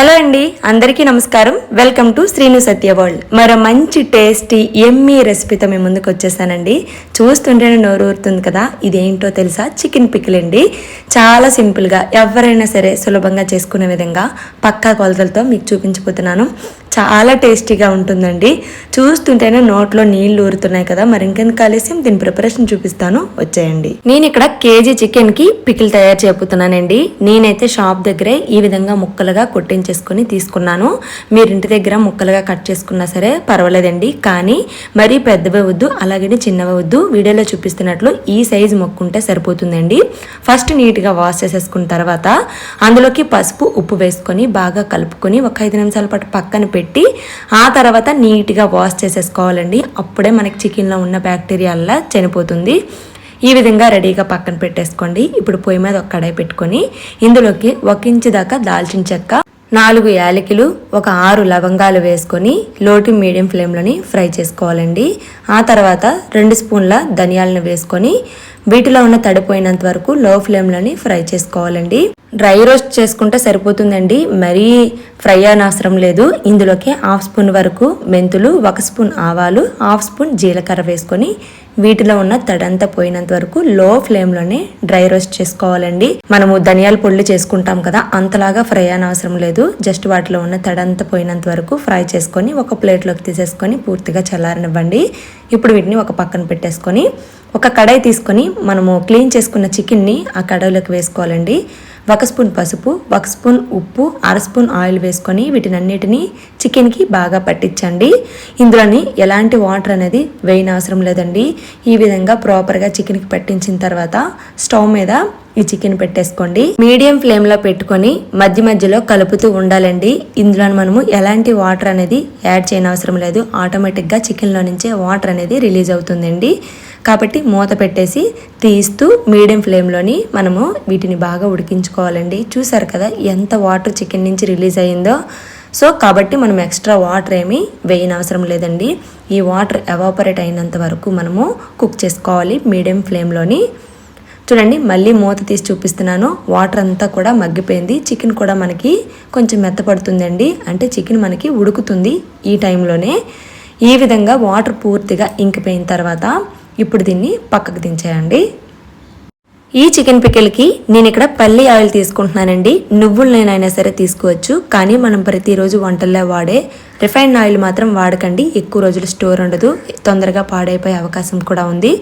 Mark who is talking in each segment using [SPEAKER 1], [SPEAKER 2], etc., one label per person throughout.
[SPEAKER 1] Hello అండి అందరికీ నమస్కారం. Welcome to Srinu Satya world. మరో మంచి టేస్టీ ఎమ్మీ రెసిపీతో మేము ముందుకు వచ్చేసానండి చూస్తుంటేనే నోరు ఊరుతుంది కదా ఇదేంటో తెలుసా? చికెన్ పికిల్ అండి. చాలా సింపుల్గా ఎవరైనా సరే సులభంగా చేసుకునే విధంగా పక్కా కొలతలతో మీకు చూపించబోతున్నాను చాలా టేస్టీగా ఉంటుందండి. చూస్తుంటేనే నోట్లో నీళ్ళు ఊరుతున్నాయి కదా మరి ఇంకెంత ఆలస్యం దీని ప్రిపరేషన్ చూపిస్తాను. వచ్చేయండి. నేను ఇక్కడ కేజీ చికెన్కి పికిల్ తయారు చేయబోతున్నానండి. నేనైతే షాప్ దగ్గరే ఈ విధంగా ముక్కలుగా కొట్టించేసుకొని తీసుకున్నాను. మీరు ఇంటి దగ్గర ముక్కలుగా కట్ చేసుకున్నా సరే పర్వాలేదండి. కానీ మరీ పెద్దవి వద్దు అలాగే చిన్నవి వద్దు. వీడియోలో చూపిస్తున్నట్లు ఈ సైజు మొక్కుంటే సరిపోతుందండి. ఫస్ట్ నీట్గా వాష్ చేసేసుకున్న తర్వాత అందులోకి పసుపు ఉప్పు వేసుకొని బాగా కలుపుకొని ఒక ఐదు నిమిషాల పాటు పక్కన పెట్టి ఆ తర్వాత నీట్గా వాష్ చేసేసుకోవాలండి. అప్పుడే మనకి చికెన్లో ఉన్న బ్యాక్టీరియాల్లా చనిపోతుంది. ఈ విధంగా రెడీగా పక్కన పెట్టేసుకోండి. ఇప్పుడు పొయ్యి మీద ఒక కడాయి పెట్టుకొని ఇందులోకి ఒక ఇంచు దాకా దాల్చిన చెక్క నాలుగు యాలకులు ఒక ఆరు లవంగాలు వేసుకొని లోటు మీడియం ఫ్లేమ్లోని ఫ్రై చేసుకోవాలండి. ఆ తర్వాత రెండు స్పూన్ల ధనియాలను వేసుకొని వీటిలో ఉన్న తడిపోయినంత వరకు లో ఫ్లేమ్లోని ఫ్రై చేసుకోవాలండి. డ్రై రోస్ట్ చేసుకుంటే సరిపోతుందండి. మరీ ఫ్రై అవసరం లేదు. ఇందులోకి హాఫ్ స్పూన్ వరకు మెంతులు ఒక స్పూన్ ఆవాలు హాఫ్ స్పూన్ జీలకర్ర వేసుకొని వీటిలో ఉన్న తడంతా పోయినంత వరకు లో ఫ్లేమ్లోనే డ్రై రోస్ట్ చేసుకోవాలండి. మనము ధనియాల పొళ్ళు చేసుకుంటాం కదా అంతలాగా ఫ్రై అవసరం లేదు. జస్ట్ వాటిలో ఉన్న తడంతా పోయినంత వరకు ఫ్రై చేసుకొని ఒక ప్లేట్లోకి తీసేసుకొని పూర్తిగా చల్లారనివ్వండి. ఇప్పుడు వీటిని ఒక పక్కన పెట్టేసుకొని ఒక కడాయి తీసుకొని మనము క్లీన్ చేసుకున్న చికెన్ని ఆ కడాయిలోకి వేసుకోవాలండి. ఒక స్పూన్ పసుపు ఒక స్పూన్ ఉప్పు అర స్పూన్ ఆయిల్ వేసుకొని వీటినన్నిటినీ చికెన్కి బాగా పట్టించండి. ఇందులోని ఎలాంటి వాటర్ అనేది వేయని అవసరం లేదండి. ఈ విధంగా ప్రాపర్గా చికెన్కి పట్టించిన తర్వాత స్టవ్ మీద ఈ చికెన్ పెట్టేసుకోండి. మీడియం ఫ్లేమ్లో పెట్టుకొని మధ్య మధ్యలో కలుపుతూ ఉండాలండి. ఇందులో మనము ఎలాంటి వాటర్ అనేది యాడ్ చేయనవసరం లేదు. ఆటోమేటిక్గా చికెన్లో నుంచే వాటర్ అనేది రిలీజ్ అవుతుందండి. కాబట్టి మూత పెట్టేసి తీస్తూ మీడియం ఫ్లేమ్లోని మనము వీటిని బాగా ఉడికించుకోవాలండి. చూసారు కదా ఎంత వాటర్ చికెన్ నుంచి రిలీజ్ అయిందో సో కాబట్టి మనం ఎక్స్ట్రా వాటర్ ఏమీ వేయని అవసరం లేదండి. ఈ వాటర్ ఎవాపరేట్ అయినంత వరకు మనము కుక్ చేసుకోవాలి మీడియం ఫ్లేమ్లోని. చూడండి మళ్ళీ మూత తీసి చూపిస్తున్నాను. వాటర్ అంతా కూడా మగ్గిపోయింది. చికెన్ కూడా మనకి కొంచెం మెత్తపడుతుందండి. అంటే చికెన్ మనకి ఉడుకుతుంది ఈ టైంలోనే. ఈ విధంగా వాటర్ పూర్తిగా ఇంకిపోయిన తర్వాత ఇప్పుడు దీన్ని పక్కకు దించేయండి. ఈ చికెన్ పికెల్కి నేను ఇక్కడ పల్లి ఆయిల్ తీసుకుంటున్నానండి. నువ్వులు నేనైనా సరే తీసుకోవచ్చు. కానీ మనం ప్రతిరోజు వంటల్లో వాడే రిఫైన్డ్ ఆయిల్ మాత్రం వాడకండి. ఎక్కువ రోజులు స్టోర్ ఉండదు. తొందరగా పాడైపోయే అవకాశం కూడా ఉంది.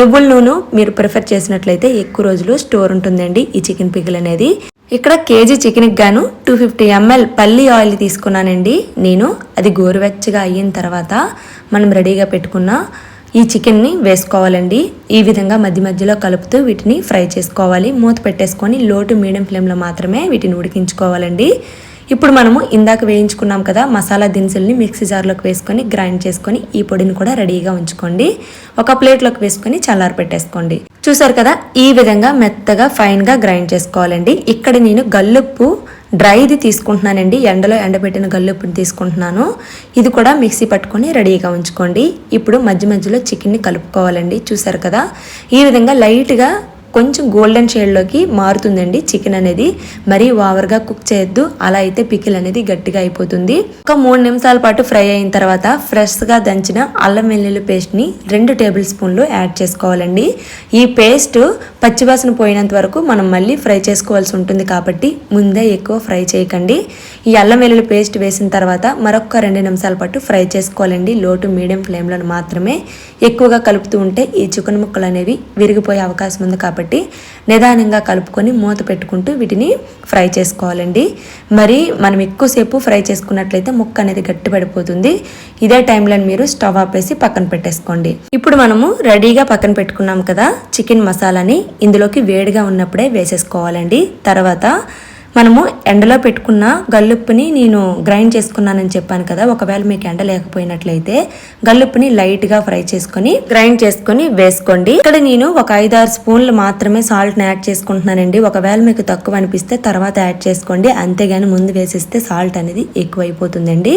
[SPEAKER 1] నువ్వుల నూనె మీరు ప్రిఫర్ చేసినట్లయితే ఎక్కువ రోజులు స్టోర్ ఉంటుందండి ఈ చికెన్ పికిల్ అనేది. ఇక్కడ కేజీ చికెన్కి గాను టూ ఫిఫ్టీ ఎంఎల్ పల్లి ఆయిల్ తీసుకున్నానండి. నేను అది గోరువెచ్చగా అయిన తర్వాత మనం రెడీగా పెట్టుకున్న ఈ చికెన్ని వేసుకోవాలండి. ఈ విధంగా మధ్య మధ్యలో కలుపుతూ వీటిని ఫ్రై చేసుకోవాలి. మూత పెట్టేసుకొని లోటు మీడియం ఫ్లేమ్లో మాత్రమే వీటిని ఉడికించుకోవాలండి. ఇప్పుడు మనము ఇందాక వేయించుకున్నాం కదా మసాలా దినుసుల్ని మిక్సీ జార్లోకి వేసుకొని గ్రైండ్ చేసుకొని ఈ పొడిని కూడా రెడీగా ఉంచుకోండి. ఒక ప్లేట్లోకి వేసుకొని చల్లారి పెట్టేసుకోండి. చూసారు కదా ఈ విధంగా మెత్తగా ఫైన్గా గ్రైండ్ చేసుకోవాలండి. ఇక్కడ నేను గల్లుప్పు డ్రైది తీసుకుంటున్నానండి. ఎండలో ఎండబెట్టిన గల్లుప్పుని తీసుకుంటున్నాను. ఇది కూడా మిక్సీ పట్టుకొని రెడీగా ఉంచుకోండి. ఇప్పుడు మధ్య మధ్యలో చికెన్ని కలుపుకోవాలండి. చూసారు కదా? ఈ విధంగా లైట్గా కొంచెం గోల్డెన్ షేడ్లోకి మారుతుందండి చికెన్ అనేది. మరీ ఓవర్గా కుక్ చేయొద్దు. అలా అయితే పికిల్ అనేది గట్టిగా అయిపోతుంది. ఒక మూడు నిమిషాల పాటు ఫ్రై అయిన తర్వాత ఫ్రెష్గా దంచిన అల్లం వెల్లుల్లి పేస్ట్ని రెండు టేబుల్ స్పూన్లు యాడ్ చేసుకోవాలండి. ఈ పేస్ట్ పచ్చివాసన పోయినంత వరకు మనం మళ్ళీ ఫ్రై చేసుకోవాల్సి ఉంటుంది కాబట్టి ముందే ఎక్కువ ఫ్రై చేయకండి. ఈ అల్లం వెల్లుల్లి పేస్ట్ వేసిన తర్వాత మరొక రెండు నిమిషాల పాటు ఫ్రై చేసుకోవాలండి. లోటు మీడియం ఫ్లేమ్లో మాత్రమే. ఎక్కువగా కలుపుతూ ఉంటే ఈ చికెన్ ముక్కలు అనేవి విరిగిపోయే అవకాశం ఉంది కాబట్టి నిదానంగా కలుపుకొని మూత పెట్టుకుంటూ వీటిని ఫ్రై చేసుకోవాలండి. మరి మనం ఎక్కువసేపు ఫ్రై చేసుకున్నట్లయితే ముక్క అనేది గట్టి పడిపోతుంది. ఇదే టైంలో మీరు స్టవ్ ఆపేసి పక్కన పెట్టేసుకోండి. ఇప్పుడు మనము రెడీగా పక్కన పెట్టుకున్నాం కదా చికెన్ మసాలాని ఇందులోకి వేడిగా ఉన్నప్పుడే వేసేసుకోవాలండి. తర్వాత మనము ఎండలో పెట్టుకున్న గల్లుప్పుని నేను గ్రైండ్ చేసుకున్నానని చెప్పాను కదా ఒకవేళ మీకు ఎండ లేకపోయినట్లయితే గల్లుప్పుని లైట్గా ఫ్రై చేసుకొని గ్రైండ్ చేసుకొని వేసుకోండి. ఇక్కడ నేను ఒక ఐదారు స్పూన్లు మాత్రమే సాల్ట్ని యాడ్ చేసుకుంటున్నానండి. ఒకవేళ మీకు తక్కువ అనిపిస్తే తర్వాత యాడ్ చేసుకోండి. అంతేగాని ముందు వేసేస్తే సాల్ట్ అనేది ఎక్కువైపోతుందండి.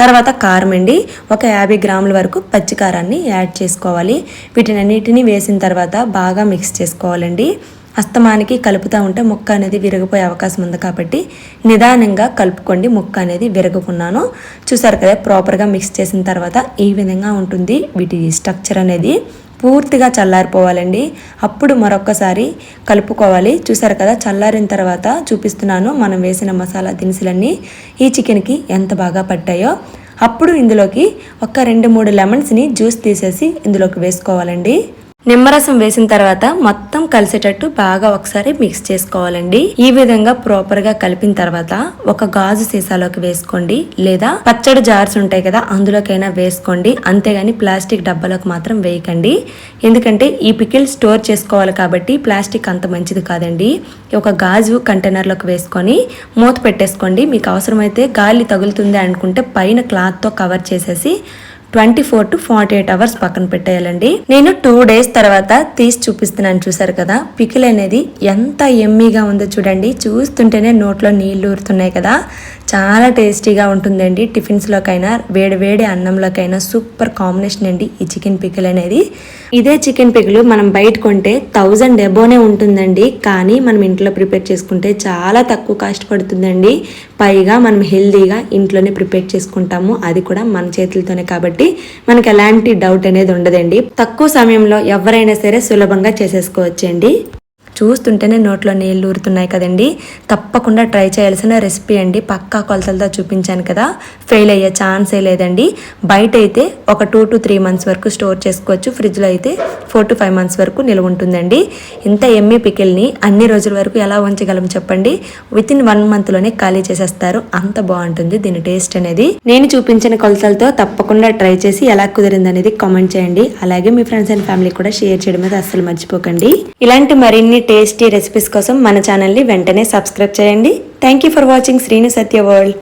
[SPEAKER 1] తర్వాత కారం అండి. ఒక యాభై గ్రాముల వరకు పచ్చికారాన్ని యాడ్ చేసుకోవాలి. వీటినన్నిటిని వేసిన తర్వాత బాగా మిక్స్ చేసుకోవాలండి. అస్తమానికి కలుపుతూ ఉంటే ముక్క అనేది విరిగిపోయే అవకాశం ఉంది కాబట్టి నిదానంగా కలుపుకోండి. ముక్క అనేది విరగకున్నాను. చూసారు కదా ప్రాపర్గా మిక్స్ చేసిన తర్వాత ఈ విధంగా ఉంటుంది వీటి స్ట్రక్చర్ అనేది. పూర్తిగా చల్లారిపోవాలండి. అప్పుడు మరొక్కసారి కలుపుకోవాలి. చూసారు కదా చల్లారిన తర్వాత చూపిస్తున్నాను మనం వేసిన మసాలా దినుసులన్నీ. ఈ చికెన్కి ఎంత బాగా పట్టాయో. అప్పుడు ఇందులోకి ఒక రెండు మూడు లెమన్స్ని జ్యూస్ తీసేసి ఇందులోకి వేసుకోవాలండి. నిమ్మరసం వేసిన తర్వాత మొత్తం కలిసేటట్టు బాగా ఒకసారి మిక్స్ చేసుకోవాలండి. ఈ విధంగా ప్రాపర్గా కలిపిన తర్వాత ఒక గాజు సీసాలోకి వేసుకోండి. లేదా పచ్చడి జార్స్ ఉంటాయి కదా అందులోకైనా వేసుకోండి. అంతేగాని ప్లాస్టిక్ డబ్బాలోకి మాత్రం వేయకండి. ఎందుకంటే ఈ పికిల్ స్టోర్ చేసుకోవాలి కాబట్టి ప్లాస్టిక్ అంత మంచిది కాదండి. ఒక గాజు కంటైనర్లోకి వేసుకొని మూత పెట్టేసుకోండి. మీకు అవసరమైతే గాలి తగులుతుంది అనుకుంటే పైన క్లాత్తో కవర్ చేసేసి twenty four to forty eight hours పక్కన పెట్టేయాలండి. నేను టూ డేస్ తర్వాత తీసి చూపిస్తున్నాను చూసారు కదా? పికిల్ అనేది ఎంత ఎమ్మీగా ఉందో చూడండి. చూస్తుంటేనే నోట్లో నీళ్ళు ఊరుతున్నాయి కదా? చాలా టేస్టీగా ఉంటుందండి టిఫిన్స్లోకైనా వేడి వేడి అన్నంలోకైనా సూపర్ కాంబినేషన్ అండి ఈ చికెన్ పికిల్ అనేది. ఇదే చికెన్ పికిల్ మనం బయట కొంటే థౌజండ్ ఎబోనే ఉంటుందండి. కానీ మనం ఇంట్లో ప్రిపేర్ చేసుకుంటే చాలా తక్కువ కాస్ట్ పడుతుందండి. పైగా మనం హెల్దీగా ఇంట్లోనే ప్రిపేర్ చేసుకుంటాము. అది కూడా మన చేతులతోనే కాబట్టి మనకి ఎలాంటి డౌట్ అనేది ఉండదండి. తక్కువ సమయంలో ఎవరైనా సరే సులభంగా చేసేసుకోవచ్చండి. చూస్తుంటేనే నోట్లో నీళ్ళు ఊరుతున్నాయి కదండి. తప్పకుండా ట్రై చేయాల్సిన రెసిపీ అండి. పక్కా కొలతలతో చూపించాను కదా. ఫెయిల్ అయ్యే ఛాన్సే లేదండి. బయట అయితే ఒక టూ టు త్రీ మంత్స్ వరకు స్టోర్ చేసుకోవచ్చు. ఫ్రిడ్జ్లో అయితే ఫోర్ టు ఫైవ్ మంత్స్ వరకు నిల్వ ఉంటుందండి. ఇంత ఎమ్మి పికిల్ని అన్ని రోజుల వరకు ఎలా ఉంచగలం చెప్పండి. విత్ ఇన్ వన్ మంత్లోనే ఖాళీ చేసేస్తారు. అంత బాగుంటుంది దీని టేస్ట్ అనేది. నేను చూపించిన కొలతలతో తప్పకుండా ట్రై చేసి ఎలా కుదిరింది అనేది కామెంట్ చేయండి. అలాగే మీ ఫ్రెండ్స్ అండ్ ఫ్యామిలీ కూడా షేర్ చేయడం మీద అస్సలు మర్చిపోకండి. ఇలాంటి మరిన్ని టేస్టీ రెసిపీస్ కోసం మన ఛానల్ని వెంటనే సబ్స్క్రైబ్ చేయండి. Thank you for watching Srinu Satya world